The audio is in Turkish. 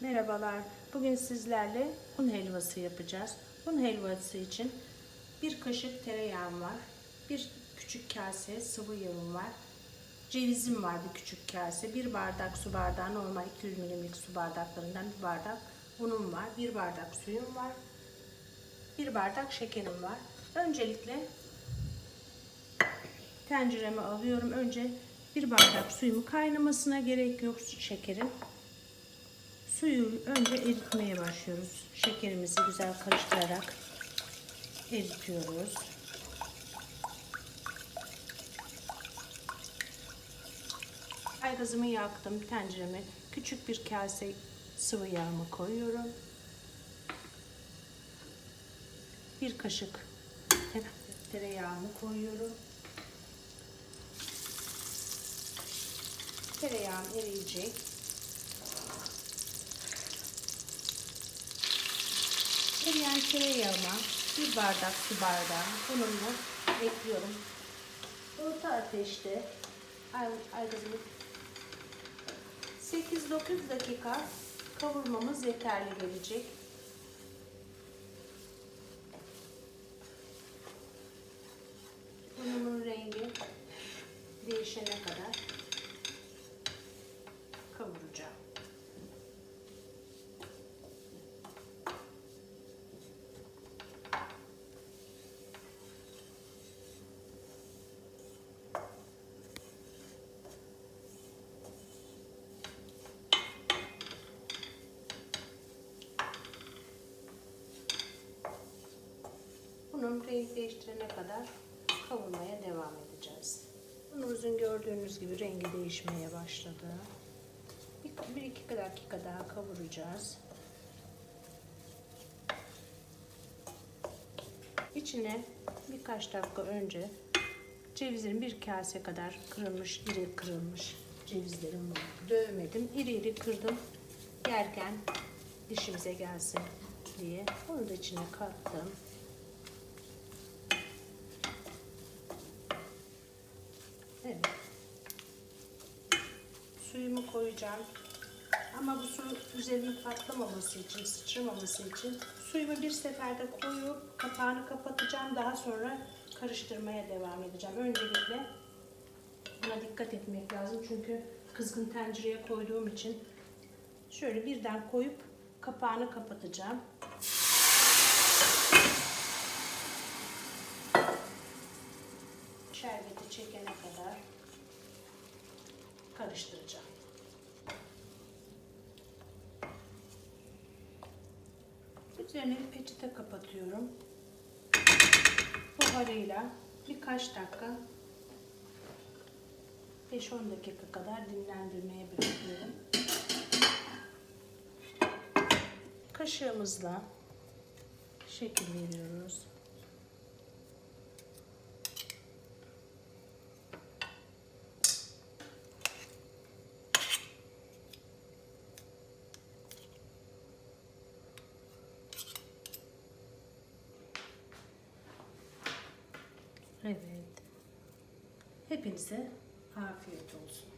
Merhabalar. Bugün sizlerle un helvası yapacağız. Un helvası için bir kaşık tereyağım var. Bir küçük kase sıvı yağım var. Cevizim var bir küçük kase. Bir bardak su bardağı normal 200 milimlik su bardaklarından bir bardak unum var. Bir bardak suyum var. Bir bardak şekerim var. Öncelikle tencereme alıyorum. Önce bir bardak suyumu kaynamasına gerek yok şekerin. Suyu önce eritmeye başlıyoruz. Şekerimizi güzel karıştırarak eritiyoruz. Aygazımı yaktım. Tencereme küçük bir kase sıvı yağımı koyuyorum. Bir kaşık tereyağımı koyuyorum. Tereyağım eriyecek. Eriyen tereyağıma bir bardak su bardağı unumu ekliyorum. Orta ateşte ay- aygazını 8-9 dakika kavurmamız yeterli gelecek. Unumun rengi değişene kadar kavuracağım. Bunun renk değiştirene kadar kavurmaya devam edeceğiz. Unumuzun gördüğünüz gibi rengi değişmeye başladı. Bir, bir iki dakika daha kavuracağız. İçine birkaç dakika önce cevizlerin bir kase kadar kırılmış, iri kırılmış cevizlerim var. Dövmedim, iri iri kırdım. Yerken dişimize gelsin diye. Onu da içine kattım. Evet. Suyumu koyacağım. Ama bu su üzerinin patlamaması için, sıçramaması için suyumu bir seferde koyup kapağını kapatacağım. Daha sonra karıştırmaya devam edeceğim. Öncelikle buna dikkat etmek lazım. Çünkü kızgın tencereye koyduğum için şöyle birden koyup kapağını kapatacağım. Çekene kadar karıştıracağım. Üzerine peçete kapatıyorum. Buharıyla birkaç dakika 5-10 dakika kadar dinlendirmeye bırakıyorum. Kaşığımızla şekil veriyoruz. Evet. Hepinize afiyet olsun.